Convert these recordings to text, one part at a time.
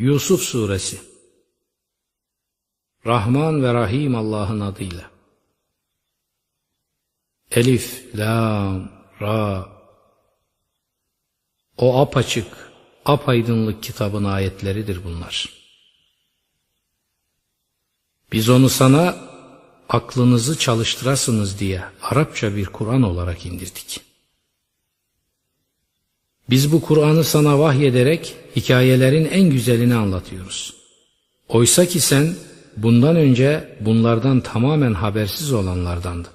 Yusuf Suresi Rahman ve Rahim Allah'ın adıyla Elif, Lam, Ra O apaçık, apaydınlık kitabın ayetleridir bunlar. Biz onu sana aklınızı çalıştırasınız diye Arapça bir Kur'an olarak indirdik. Biz bu Kur'an'ı sana vahyederek hikayelerin en güzelini anlatıyoruz. Oysa ki sen bundan önce bunlardan tamamen habersiz olanlardandın.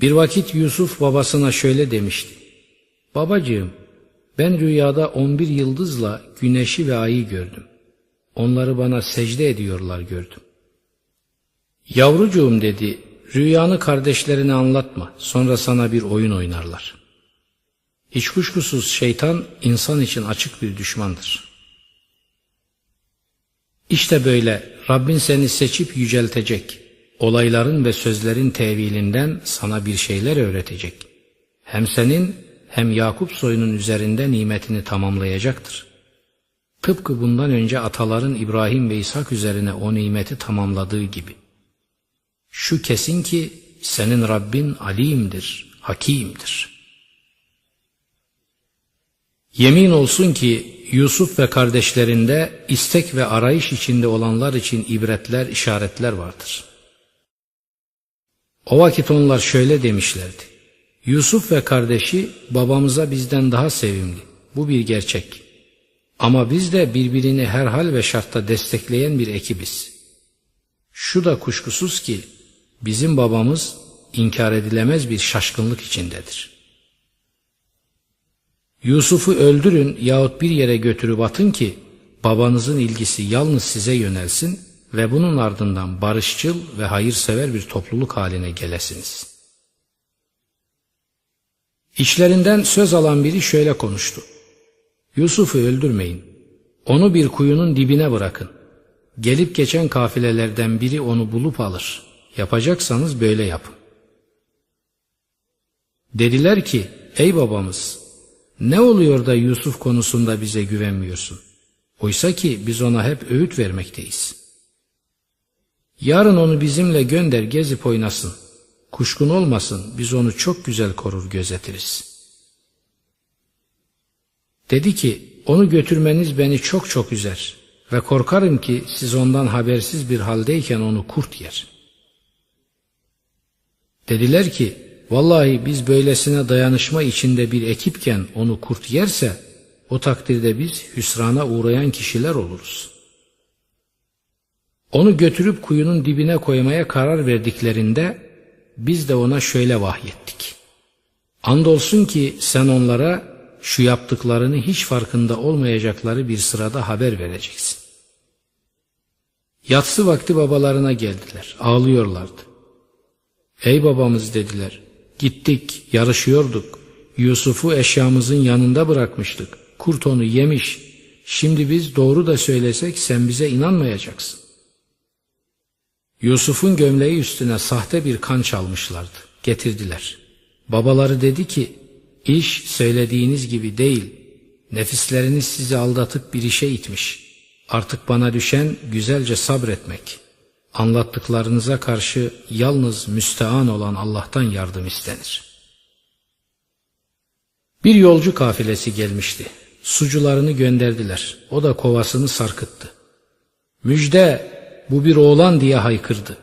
Bir vakit Yusuf babasına şöyle demişti. Babacığım ben rüyada on bir yıldızla güneşi ve ayı gördüm. Onları bana secde ediyorlar gördüm. Yavrucuğum dedi, rüyanı kardeşlerine anlatma, sonra sana bir oyun oynarlar. Hiç kuşkusuz şeytan insan için açık bir düşmandır. İşte böyle Rabbin seni seçip yüceltecek, olayların ve sözlerin tevilinden sana bir şeyler öğretecek. Hem senin hem Yakup soyunun üzerinde nimetini tamamlayacaktır. Tıpkı bundan önce ataların İbrahim ve İshak üzerine o nimeti tamamladığı gibi. Şu kesin ki senin Rabbin alimdir, hakimdir. Yemin olsun ki Yusuf ve kardeşlerinde istek ve arayış içinde olanlar için ibretler, işaretler vardır. O vakit onlar şöyle demişlerdi. Yusuf ve kardeşi babamıza bizden daha sevimli. Bu bir gerçek. Ama biz de birbirini her hal ve şartta destekleyen bir ekibiz. Şu da kuşkusuz ki bizim babamız inkar edilemez bir şaşkınlık içindedir. Yusuf'u öldürün yahut bir yere götürüp atın ki babanızın ilgisi yalnız size yönelsin ve bunun ardından barışçıl ve hayırsever bir topluluk haline gelesiniz. İçlerinden söz alan biri şöyle konuştu. Yusuf'u öldürmeyin. Onu bir kuyunun dibine bırakın. Gelip geçen kafilelerden biri onu bulup alır. Yapacaksanız böyle yapın. Dediler ki, ey babamız, ne oluyor da Yusuf konusunda bize güvenmiyorsun? Oysa ki biz ona hep öğüt vermekteyiz. Yarın onu bizimle gönder gezip oynasın. Kuşkun olmasın biz onu çok güzel korur gözetiriz. Dedi ki onu götürmeniz beni çok çok üzer ve korkarım ki siz ondan habersiz bir haldeyken onu kurt yer. Dediler ki Vallahi biz böylesine dayanışma içinde bir ekipken onu kurt yerse o takdirde biz hüsrana uğrayan kişiler oluruz. Onu götürüp kuyunun dibine koymaya karar verdiklerinde biz de ona şöyle vahyettik. Andolsun ki sen onlara şu yaptıklarını hiç farkında olmayacakları bir sırada haber vereceksin. Yatsı vakti babalarına geldiler, ağlıyorlardı. Ey babamız dediler, Gittik, yarışıyorduk. Yusuf'u eşyamızın yanında bırakmıştık. Kurt onu yemiş. Şimdi biz doğru da söylesek sen bize inanmayacaksın. Yusuf'un gömleği üstüne sahte bir kan çalmışlardı. Getirdiler. Babaları dedi ki, iş söylediğiniz gibi değil. Nefisleriniz sizi aldatıp bir işe itmiş. Artık bana düşen güzelce sabretmek.'' Anlattıklarınıza karşı yalnız müstean olan Allah'tan yardım istenir. Bir yolcu kafilesi gelmişti. Sucularını gönderdiler. O da kovasını sarkıttı. Müjde bu bir oğlan diye haykırdı.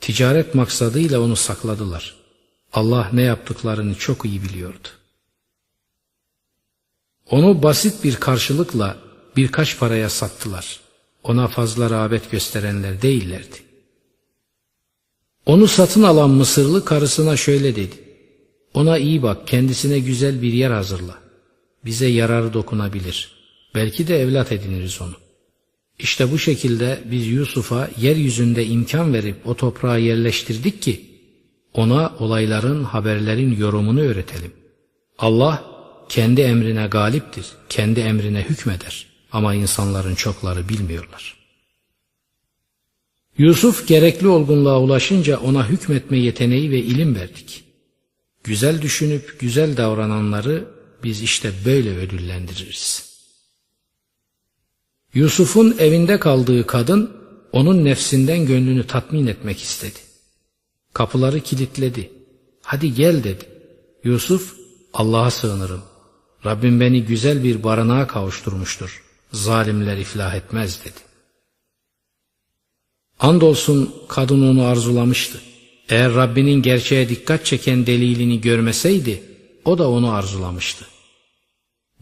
Ticaret maksadıyla onu sakladılar. Allah ne yaptıklarını çok iyi biliyordu. Onu basit bir karşılıkla birkaç paraya sattılar ona fazla rağbet gösterenler değillerdi. Onu satın alan Mısırlı karısına şöyle dedi. Ona iyi bak, kendisine güzel bir yer hazırla. Bize yararı dokunabilir. Belki de evlat ediniriz onu. İşte bu şekilde biz Yusuf'a yeryüzünde imkan verip o toprağa yerleştirdik ki, ona olayların, haberlerin yorumunu öğretelim. Allah kendi emrine galiptir, kendi emrine hükmeder.'' Ama insanların çokları bilmiyorlar. Yusuf gerekli olgunluğa ulaşınca ona hükmetme yeteneği ve ilim verdik. Güzel düşünüp güzel davrananları biz işte böyle ödüllendiririz. Yusuf'un evinde kaldığı kadın onun nefsinden gönlünü tatmin etmek istedi. Kapıları kilitledi. Hadi gel dedi. Yusuf Allah'a sığınırım. Rabbim beni güzel bir barınağa kavuşturmuştur. Zalimler iflah etmez dedi. Andolsun kadın onu arzulamıştı. Eğer Rabbinin gerçeğe dikkat çeken delilini görmeseydi o da onu arzulamıştı.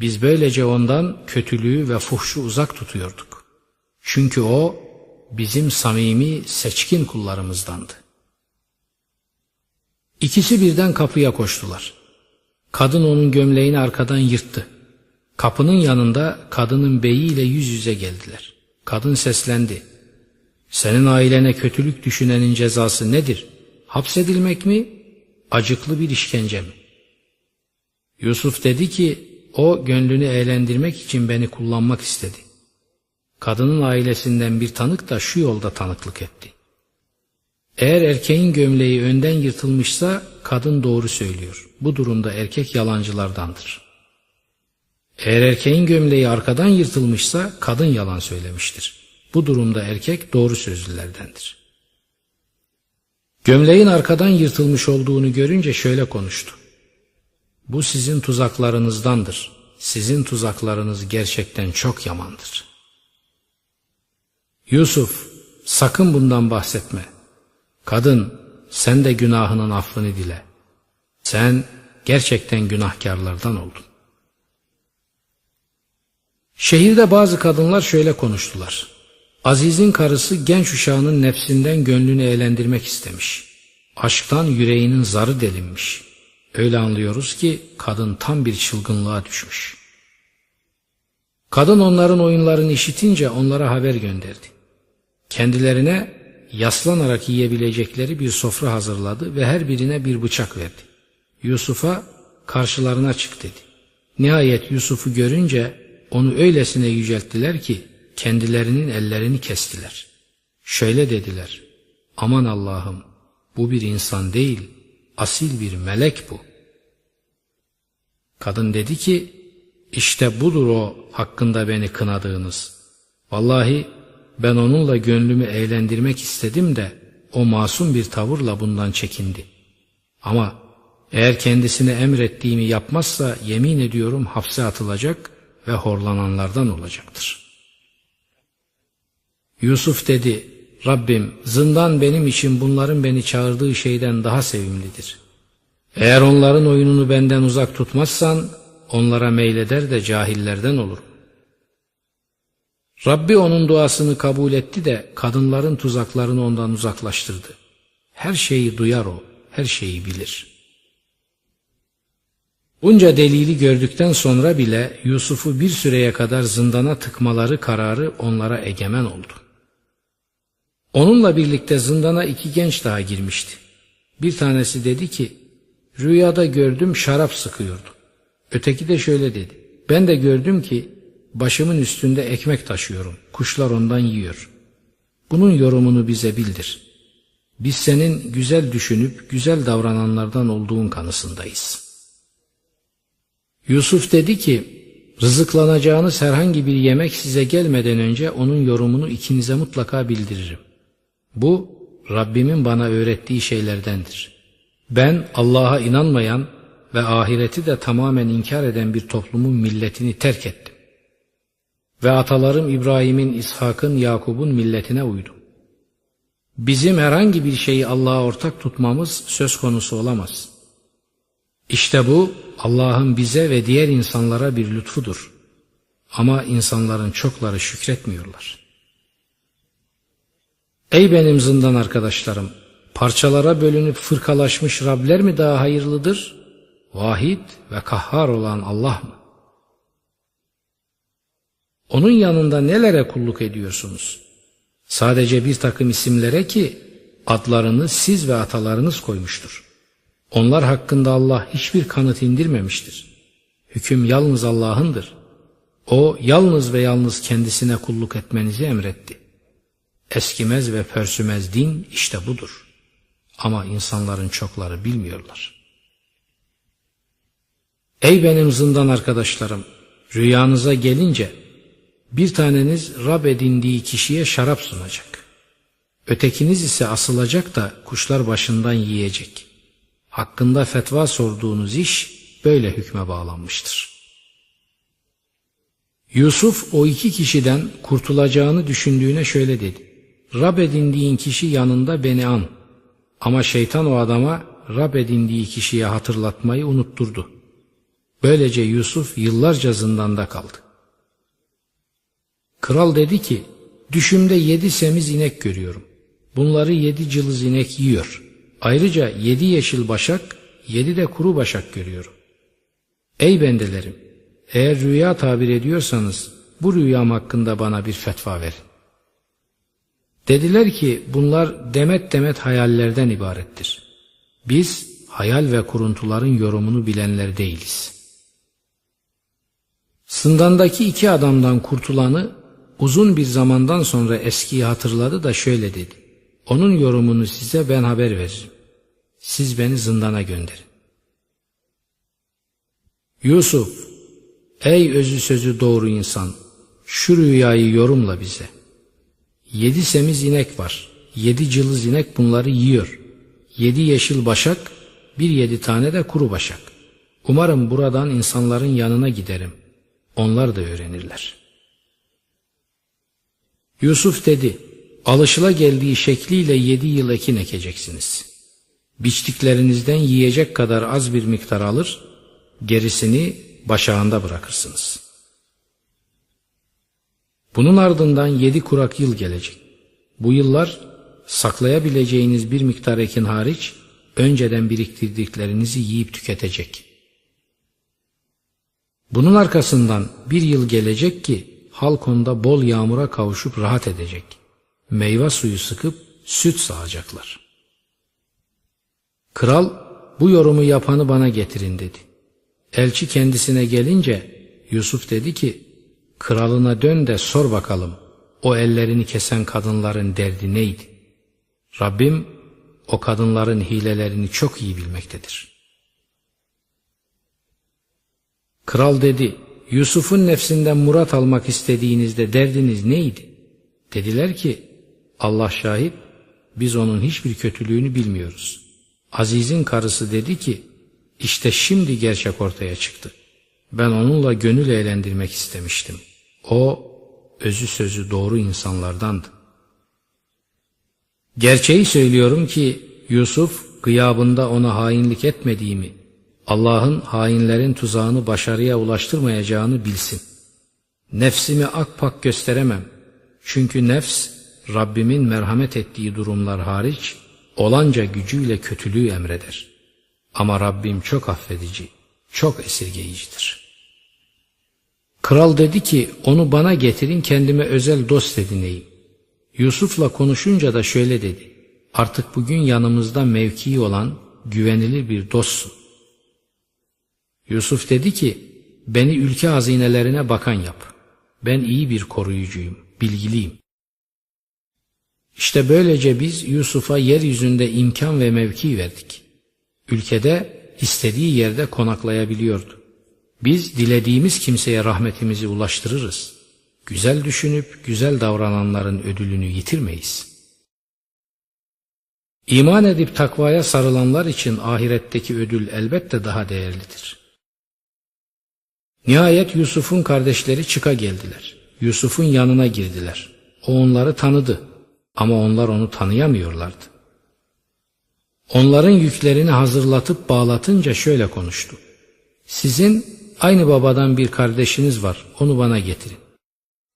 Biz böylece ondan kötülüğü ve fuhşu uzak tutuyorduk. Çünkü o bizim samimi seçkin kullarımızdandı. İkisi birden kapıya koştular. Kadın onun gömleğini arkadan yırttı. Kapının yanında kadının beyiyle yüz yüze geldiler. Kadın seslendi. Senin ailene kötülük düşünenin cezası nedir? Hapsedilmek mi? Acıklı bir işkence mi? Yusuf dedi ki o gönlünü eğlendirmek için beni kullanmak istedi. Kadının ailesinden bir tanık da şu yolda tanıklık etti. Eğer erkeğin gömleği önden yırtılmışsa kadın doğru söylüyor. Bu durumda erkek yalancılardandır. Eğer erkeğin gömleği arkadan yırtılmışsa kadın yalan söylemiştir. Bu durumda erkek doğru sözlülerdendir. Gömleğin arkadan yırtılmış olduğunu görünce şöyle konuştu. Bu sizin tuzaklarınızdandır. Sizin tuzaklarınız gerçekten çok yamandır. Yusuf sakın bundan bahsetme. Kadın sen de günahının affını dile. Sen gerçekten günahkarlardan oldun. Şehirde bazı kadınlar şöyle konuştular. Aziz'in karısı genç uşağının nefsinden gönlünü eğlendirmek istemiş. Aşktan yüreğinin zarı delinmiş. Öyle anlıyoruz ki kadın tam bir çılgınlığa düşmüş. Kadın onların oyunlarını işitince onlara haber gönderdi. Kendilerine yaslanarak yiyebilecekleri bir sofra hazırladı ve her birine bir bıçak verdi. Yusuf'a karşılarına çık dedi. Nihayet Yusuf'u görünce onu öylesine yücelttiler ki kendilerinin ellerini kestiler. Şöyle dediler. Aman Allah'ım bu bir insan değil asil bir melek bu. Kadın dedi ki işte budur o hakkında beni kınadığınız. Vallahi ben onunla gönlümü eğlendirmek istedim de o masum bir tavırla bundan çekindi. Ama eğer kendisine emrettiğimi yapmazsa yemin ediyorum hapse atılacak ve horlananlardan olacaktır. Yusuf dedi, Rabbim zindan benim için bunların beni çağırdığı şeyden daha sevimlidir. Eğer onların oyununu benden uzak tutmazsan onlara meyleder de cahillerden olurum. Rabbi onun duasını kabul etti de kadınların tuzaklarını ondan uzaklaştırdı. Her şeyi duyar o, her şeyi bilir. Bunca delili gördükten sonra bile Yusuf'u bir süreye kadar zindana tıkmaları kararı onlara egemen oldu. Onunla birlikte zindana iki genç daha girmişti. Bir tanesi dedi ki, rüyada gördüm şarap sıkıyordu. Öteki de şöyle dedi, ben de gördüm ki başımın üstünde ekmek taşıyorum, kuşlar ondan yiyor. Bunun yorumunu bize bildir. Biz senin güzel düşünüp güzel davrananlardan olduğun kanısındayız. Yusuf dedi ki, rızıklanacağınız herhangi bir yemek size gelmeden önce onun yorumunu ikinize mutlaka bildiririm. Bu Rabbimin bana öğrettiği şeylerdendir. Ben Allah'a inanmayan ve ahireti de tamamen inkar eden bir toplumun milletini terk ettim. Ve atalarım İbrahim'in, İshak'ın, Yakub'un milletine uydum. Bizim herhangi bir şeyi Allah'a ortak tutmamız söz konusu olamaz. İşte bu Allah'ın bize ve diğer insanlara bir lütfudur. Ama insanların çokları şükretmiyorlar.'' Ey benim zindan arkadaşlarım! Parçalara bölünüp fırkalaşmış Rabler mi daha hayırlıdır? Vahid ve kahhar olan Allah mı? Onun yanında nelere kulluk ediyorsunuz? Sadece bir takım isimlere ki adlarını siz ve atalarınız koymuştur. Onlar hakkında Allah hiçbir kanıt indirmemiştir. Hüküm yalnız Allah'ındır. O yalnız ve yalnız kendisine kulluk etmenizi emretti. Eskimez ve pörsümez din işte budur. Ama insanların çokları bilmiyorlar. Ey benim zindan arkadaşlarım, rüyanıza gelince Bir taneniz Rab edindiği kişiye şarap sunacak. Ötekiniz ise asılacak da kuşlar başından yiyecek. Hakkında fetva sorduğunuz iş böyle hükme bağlanmıştır. Yusuf o iki kişiden kurtulacağını düşündüğüne şöyle dedi. Rab edindiğin kişi yanında beni an. Ama şeytan o adama Rab edindiği kişiye hatırlatmayı unutturdu. Böylece Yusuf yıllarca zindanda kaldı. Kral dedi ki, düşümde yedi semiz inek görüyorum. Bunları yedi cılız inek yiyor. Ayrıca yedi yeşil başak, yedi de kuru başak görüyorum. Ey bendelerim, eğer rüya tabir ediyorsanız bu rüyam hakkında bana bir fetva verin. Dediler ki bunlar demet demet hayallerden ibarettir. Biz hayal ve kuruntuların yorumunu bilenler değiliz. Sındandaki iki adamdan kurtulanı uzun bir zamandan sonra eskiyi hatırladı da şöyle dedi. Onun yorumunu size ben haber veririm. Siz beni zindana gönderin. Yusuf, ey özü sözü doğru insan, şu rüyayı yorumla bize. Yedi semiz inek var, yedi cılız inek bunları yiyor. Yedi yeşil başak, bir yedi tane de kuru başak. Umarım buradan insanların yanına giderim. Onlar da öğrenirler. Yusuf dedi, alışıla geldiği şekliyle yedi yıl ekin ekeceksiniz. Biçtiklerinizden yiyecek kadar az bir miktar alır, gerisini başağında bırakırsınız. Bunun ardından yedi kurak yıl gelecek. Bu yıllar saklayabileceğiniz bir miktar ekin hariç önceden biriktirdiklerinizi yiyip tüketecek. Bunun arkasından bir yıl gelecek ki halk onda bol yağmura kavuşup rahat edecek. Meyve suyu sıkıp süt sağacaklar. Kral bu yorumu yapanı bana getirin dedi. Elçi kendisine gelince Yusuf dedi ki kralına dön de sor bakalım o ellerini kesen kadınların derdi neydi? Rabbim o kadınların hilelerini çok iyi bilmektedir. Kral dedi Yusuf'un nefsinden murat almak istediğinizde derdiniz neydi? Dediler ki Allah şahit biz onun hiçbir kötülüğünü bilmiyoruz. Aziz'in karısı dedi ki işte şimdi gerçek ortaya çıktı. Ben onunla gönül eğlendirmek istemiştim. O özü sözü doğru insanlardandı. Gerçeği söylüyorum ki Yusuf gıyabında ona hainlik etmediğimi, Allah'ın hainlerin tuzağını başarıya ulaştırmayacağını bilsin. Nefsimi akpak gösteremem. Çünkü nefs Rabbimin merhamet ettiği durumlar hariç olanca gücüyle kötülüğü emreder. Ama Rabbim çok affedici, çok esirgeyicidir. Kral dedi ki onu bana getirin kendime özel dost edineyim. Yusuf'la konuşunca da şöyle dedi. Artık bugün yanımızda mevkii olan güvenilir bir dostsun. Yusuf dedi ki beni ülke hazinelerine bakan yap. Ben iyi bir koruyucuyum, bilgiliyim. İşte böylece biz Yusuf'a yeryüzünde imkan ve mevki verdik. Ülkede istediği yerde konaklayabiliyordu. Biz dilediğimiz kimseye rahmetimizi ulaştırırız. Güzel düşünüp güzel davrananların ödülünü yitirmeyiz. İman edip takvaya sarılanlar için ahiretteki ödül elbette daha değerlidir. Nihayet Yusuf'un kardeşleri çıka geldiler. Yusuf'un yanına girdiler. O onları tanıdı ama onlar onu tanıyamıyorlardı. Onların yüklerini hazırlatıp bağlatınca şöyle konuştu. Sizin aynı babadan bir kardeşiniz var, onu bana getirin.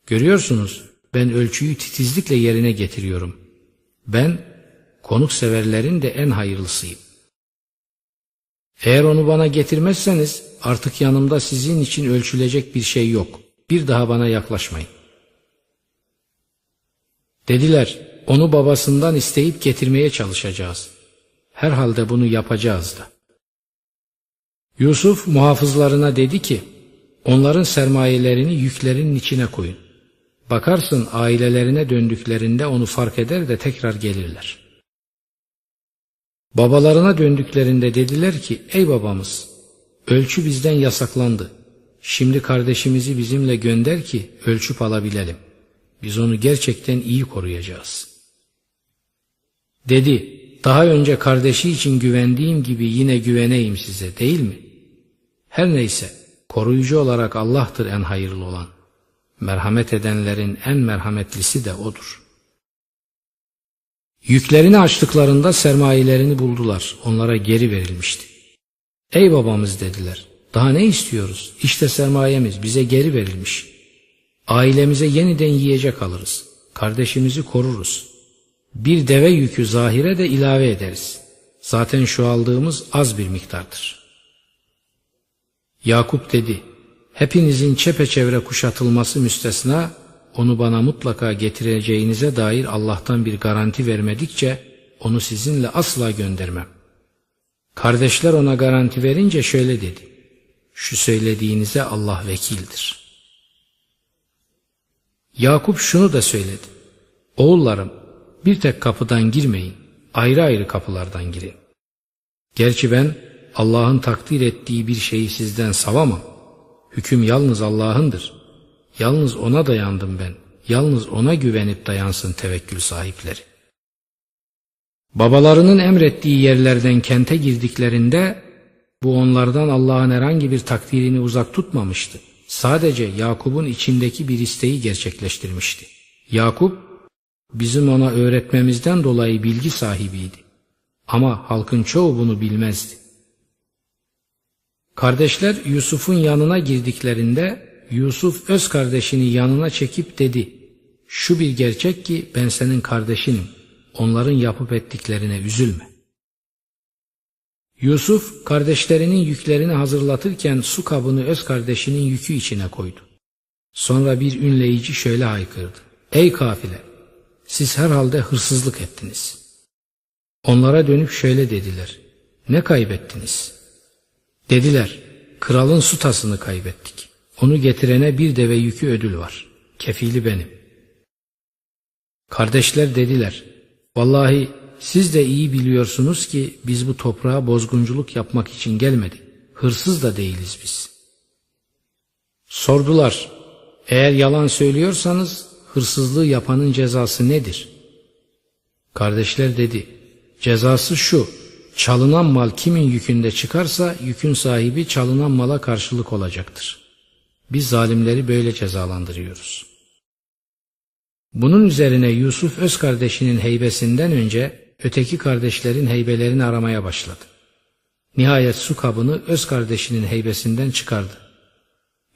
Görüyorsunuz, ben ölçüyü titizlikle yerine getiriyorum. Ben, konukseverlerin de en hayırlısıyım. Eğer onu bana getirmezseniz artık yanımda sizin için ölçülecek bir şey yok. Bir daha bana yaklaşmayın. Dediler, onu babasından isteyip getirmeye çalışacağız. Herhalde bunu yapacağız da. Yusuf muhafızlarına dedi ki, onların sermayelerini yüklerinin içine koyun. Bakarsın ailelerine döndüklerinde onu fark eder de tekrar gelirler. Babalarına döndüklerinde dediler ki, ey babamız, ölçü bizden yasaklandı. Şimdi kardeşimizi bizimle gönder ki ölçüp alabilelim. Biz onu gerçekten iyi koruyacağız. Dedi, daha önce kardeşi için güvendiğim gibi yine güveneyim size değil mi? Her neyse, koruyucu olarak Allah'tır en hayırlı olan. Merhamet edenlerin en merhametlisi de O'dur. Yüklerini açtıklarında sermayelerini buldular. Onlara geri verilmişti. Ey babamız dediler. Daha ne istiyoruz? İşte sermayemiz bize geri verilmiş. Ailemize yeniden yiyecek alırız. Kardeşimizi koruruz. Bir deve yükü zahire de ilave ederiz. Zaten şu aldığımız az bir miktardır. Yakup dedi, hepinizin çepeçevre kuşatılması müstesna, onu bana mutlaka getireceğinize dair Allah'tan bir garanti vermedikçe, onu sizinle asla göndermem. Kardeşler ona garanti verince şöyle dedi, şu söylediğinize Allah vekildir. Yakup şunu da söyledi, oğullarım bir tek kapıdan girmeyin, ayrı ayrı kapılardan girin. Gerçi ben Allah'ın takdir ettiği bir şeyi sizden savamam. Hüküm yalnız Allah'ındır. Yalnız ona dayandım ben. Yalnız ona güvenip dayansın tevekkül sahipleri. Babalarının emrettiği yerlerden kente girdiklerinde bu onlardan Allah'ın herhangi bir takdirini uzak tutmamıştı. Sadece Yakup'un içindeki bir isteği gerçekleştirmişti. Yakup bizim ona öğretmemizden dolayı bilgi sahibiydi. Ama halkın çoğu bunu bilmezdi. Kardeşler Yusuf'un yanına girdiklerinde Yusuf öz kardeşini yanına çekip dedi. Şu bir gerçek ki ben senin kardeşinim. Onların yapıp ettiklerine üzülme. Yusuf kardeşlerinin yüklerini hazırlatırken su kabını öz kardeşinin yükü içine koydu. Sonra bir ünleyici şöyle haykırdı. Ey kafile! Siz herhalde hırsızlık ettiniz. Onlara dönüp şöyle dediler. Ne kaybettiniz? Dediler. Kralın su tasını kaybettik. Onu getirene bir deve yükü ödül var. Kefili benim. Kardeşler dediler. Vallahi siz de iyi biliyorsunuz ki biz bu toprağa bozgunculuk yapmak için gelmedik. Hırsız da değiliz biz. Sordular. Eğer yalan söylüyorsanız hırsızlığı yapanın cezası nedir? Kardeşler dedi. Cezası şu. Çalınan mal kimin yükünde çıkarsa yükün sahibi çalınan mala karşılık olacaktır. Biz zalimleri böyle cezalandırıyoruz. Bunun üzerine Yusuf öz kardeşinin heybesinden önce öteki kardeşlerin heybelerini aramaya başladı. Nihayet su kabını öz kardeşinin heybesinden çıkardı.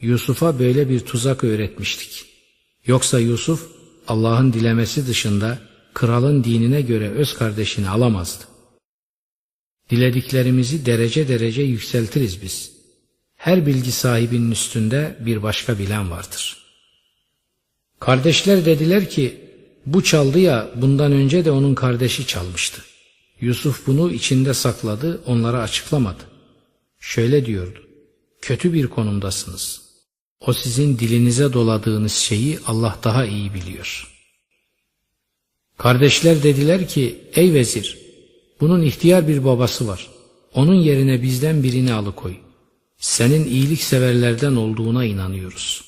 Yusuf'a böyle bir tuzak öğretmiştik. Yoksa Yusuf Allah'ın dilemesi dışında kralın dinine göre öz kardeşini alamazdı. Dilediklerimizi derece derece yükseltiriz biz. Her bilgi sahibinin üstünde bir başka bilen vardır. Kardeşler dediler ki, bu çaldı ya bundan önce de onun kardeşi çalmıştı. Yusuf bunu içinde sakladı, onlara açıklamadı. Şöyle diyordu, kötü bir konumdasınız. O sizin dilinize doladığınız şeyi Allah daha iyi biliyor. Kardeşler dediler ki, ey vezir, bunun ihtiyar bir babası var. Onun yerine bizden birini alıkoy. Senin iyilik severlerden olduğuna inanıyoruz.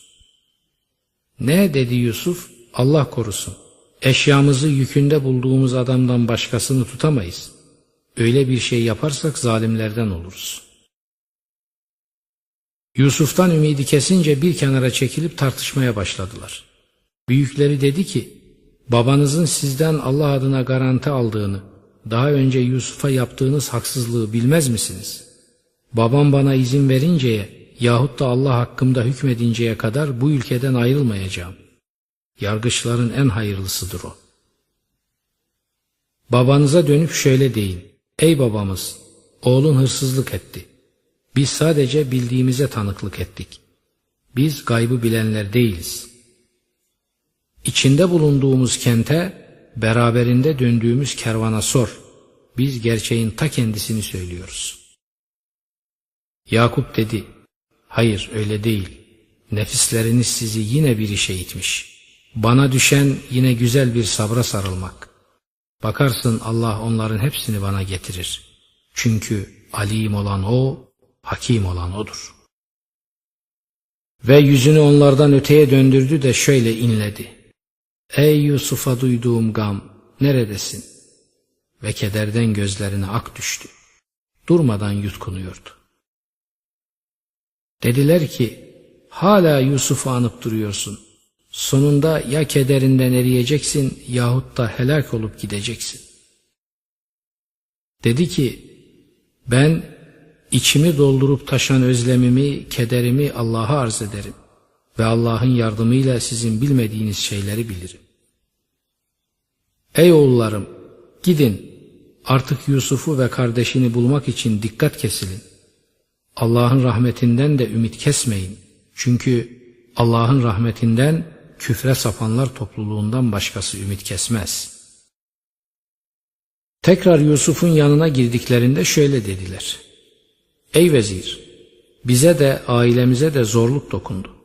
Ne dedi Yusuf? Allah korusun. Eşyamızı yükünde bulduğumuz adamdan başkasını tutamayız. Öyle bir şey yaparsak zalimlerden oluruz. Yusuf'tan ümidi kesince bir kenara çekilip tartışmaya başladılar. Büyükleri dedi ki, babanızın sizden Allah adına garanti aldığını, daha önce Yusuf'a yaptığınız haksızlığı bilmez misiniz? Babam bana izin verinceye yahut da Allah hakkımda hükmedinceye kadar bu ülkeden ayrılmayacağım. Yargıçların en hayırlısıdır o. Babanıza dönüp şöyle deyin. Ey babamız, oğlun hırsızlık etti. Biz sadece bildiğimize tanıklık ettik. Biz gaybı bilenler değiliz. İçinde bulunduğumuz kente beraberinde döndüğümüz kervana sor. Biz gerçeğin ta kendisini söylüyoruz. Yakup dedi, hayır öyle değil. Nefisleriniz sizi yine bir işe itmiş. Bana düşen yine güzel bir sabra sarılmak. Bakarsın Allah onların hepsini bana getirir. Çünkü alim olan O, hakim olan O'dur.'' Ve yüzünü onlardan öteye döndürdü de şöyle inledi. Ey Yusuf'a duyduğum gam, neredesin? Ve kederden gözlerine ak düştü. Durmadan yutkunuyordu. Dediler ki, hala Yusuf'u anıp duruyorsun. Sonunda ya kederinden eriyeceksin yahut da helak olup gideceksin. Dedi ki, ben içimi doldurup taşan özlemimi, kederimi Allah'a arz ederim ve Allah'ın yardımıyla sizin bilmediğiniz şeyleri bilirim. Ey oğullarım, gidin artık Yusuf'u ve kardeşini bulmak için dikkat kesilin. Allah'ın rahmetinden de ümit kesmeyin. Çünkü Allah'ın rahmetinden küfre sapanlar topluluğundan başkası ümit kesmez. Tekrar Yusuf'un yanına girdiklerinde şöyle dediler. Ey vezir! Bize de ailemize de zorluk dokundu.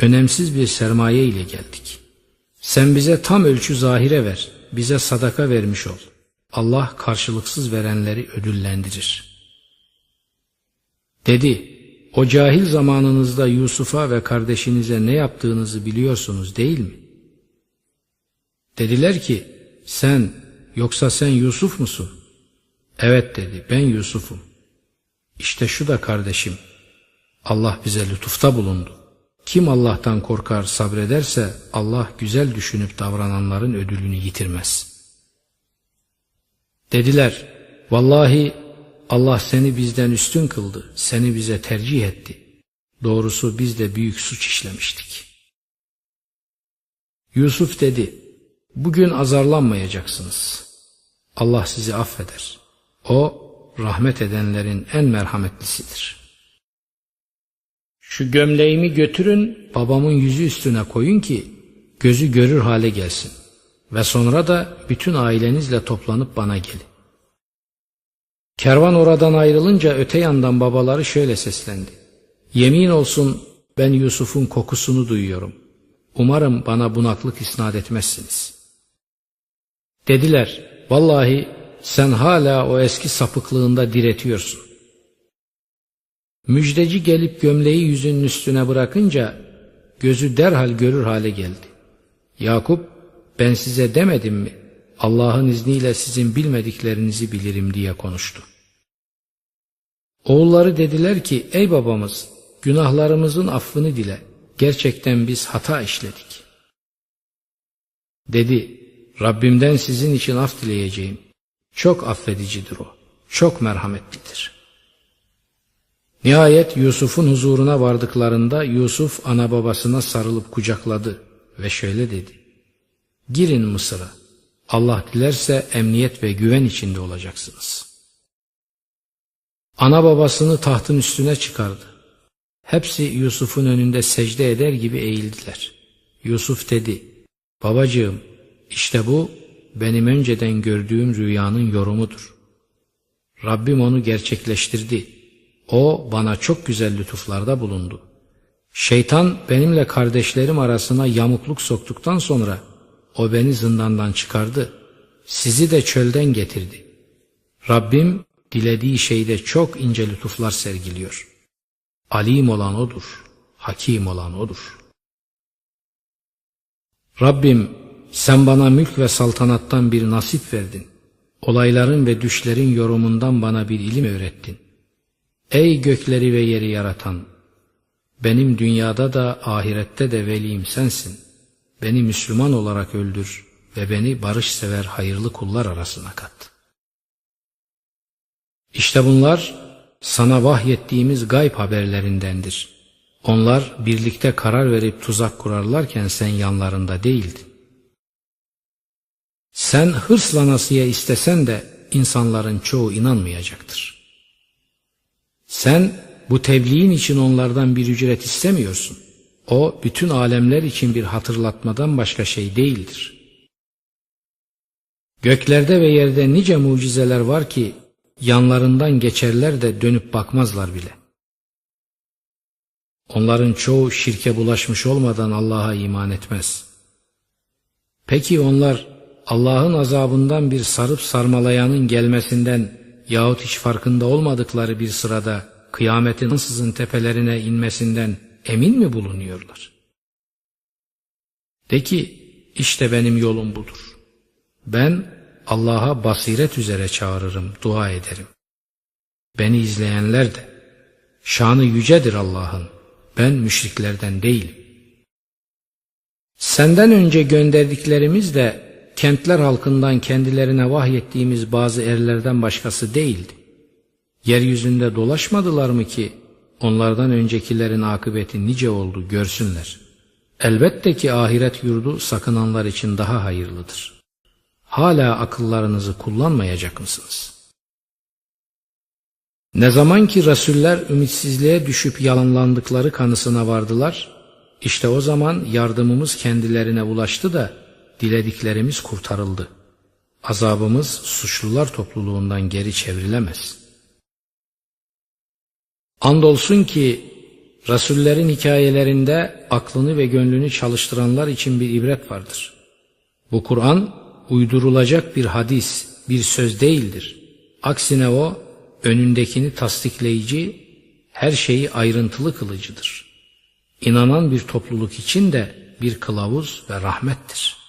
Önemsiz bir sermaye ile geldik. Sen bize tam ölçü zahire ver, bize sadaka vermiş ol. Allah karşılıksız verenleri ödüllendirir. Dedi, o cahil zamanınızda Yusuf'a ve kardeşinize ne yaptığınızı biliyorsunuz değil mi? Dediler ki, sen yoksa sen Yusuf musun? Evet dedi, ben Yusuf'um. İşte şu da kardeşim, Allah bize lütufta bulundu. Kim Allah'tan korkar sabrederse Allah güzel düşünüp davrananların ödülünü yitirmez. Dediler, vallahi Allah seni bizden üstün kıldı, seni bize tercih etti. Doğrusu biz de büyük suç işlemiştik. Yusuf dedi, bugün azarlanmayacaksınız. Allah sizi affeder. O rahmet edenlerin en merhametlisidir. Şu gömleğimi götürün babamın yüzü üstüne koyun ki gözü görür hale gelsin. Ve sonra da bütün ailenizle toplanıp bana gelin. Kervan oradan ayrılınca öte yandan babaları şöyle seslendi. Yemin olsun ben Yusuf'un kokusunu duyuyorum. Umarım bana bunaklık isnat etmezsiniz. Dediler, vallahi sen hala o eski sapıklığında diretiyorsun. Müjdeci gelip gömleği yüzünün üstüne bırakınca gözü derhal görür hale geldi. Yakup ben size demedim mi Allah'ın izniyle sizin bilmediklerinizi bilirim diye konuştu. Oğulları dediler ki ey babamız günahlarımızın affını dile gerçekten biz hata işledik. Dedi Rabbimden sizin için af dileyeceğim. Çok affedicidir o. Çok merhametlidir. Nihayet Yusuf'un huzuruna vardıklarında Yusuf ana babasına sarılıp kucakladı ve şöyle dedi. Girin Mısır'a. Allah dilerse emniyet ve güven içinde olacaksınız. Ana babasını tahtın üstüne çıkardı. Hepsi Yusuf'un önünde secde eder gibi eğildiler. Yusuf dedi, babacığım işte bu benim önceden gördüğüm rüyanın yorumudur. Rabbim onu gerçekleştirdi. O bana çok güzel lütuflarda bulundu. Şeytan benimle kardeşlerim arasına yamukluk soktuktan sonra o beni zindandan çıkardı. Sizi de çölden getirdi. Rabbim dilediği şeyde çok ince lütuflar sergiliyor. Alim olan O'dur, hakim olan O'dur. Rabbim sen bana mülk ve saltanattan bir nasip verdin. Olayların ve düşlerin yorumundan bana bir ilim öğrettin. Ey gökleri ve yeri yaratan! Benim dünyada da ahirette de velim sensin. Beni Müslüman olarak öldür ve beni barış sever hayırlı kullar arasına kat. İşte bunlar sana vahyettiğimiz gayb haberlerindendir. Onlar birlikte karar verip tuzak kurarlarken sen yanlarında değildin. Sen hırsla nasiye istesen de insanların çoğu inanmayacaktır. Sen bu tebliğin için onlardan bir ücret istemiyorsun. O bütün alemler için bir hatırlatmadan başka şey değildir. Göklerde ve yerde nice mucizeler var ki yanlarından geçerler de dönüp bakmazlar bile. Onların çoğu şirke bulaşmış olmadan Allah'a iman etmez. Peki onlar Allah'ın azabından bir sarıp sarmalayanın gelmesinden yahut hiç farkında olmadıkları bir sırada kıyametin ansızın tepelerine inmesinden emin mi bulunuyorlar? De ki işte benim yolum budur. Ben Allah'a basiret üzere çağırırım, dua ederim. Beni izleyenler de şanı yücedir Allah'ın. Ben müşriklerden değilim. Senden önce gönderdiklerimiz de kentler halkından kendilerine vahyettiğimiz bazı erlerden başkası değildi. Yeryüzünde dolaşmadılar mı ki onlardan öncekilerin akıbeti nice oldu görsünler. Elbette ki ahiret yurdu sakınanlar için daha hayırlıdır. Hala akıllarınızı kullanmayacak mısınız? Ne zaman ki Resuller ümitsizliğe düşüp yalanlandıkları kanısına vardılar, işte o zaman yardımımız kendilerine ulaştı da dilediklerimiz kurtarıldı. Azabımız suçlular topluluğundan geri çevrilemez. Andolsun ki Resullerin hikayelerinde aklını ve gönlünü çalıştıranlar için bir ibret vardır. Bu Kur'an uydurulacak bir hadis, bir söz değildir. Aksine o önündekini tasdikleyici, her şeyi ayrıntılı kılıcıdır. İnanan bir topluluk için de bir kılavuz ve rahmettir.''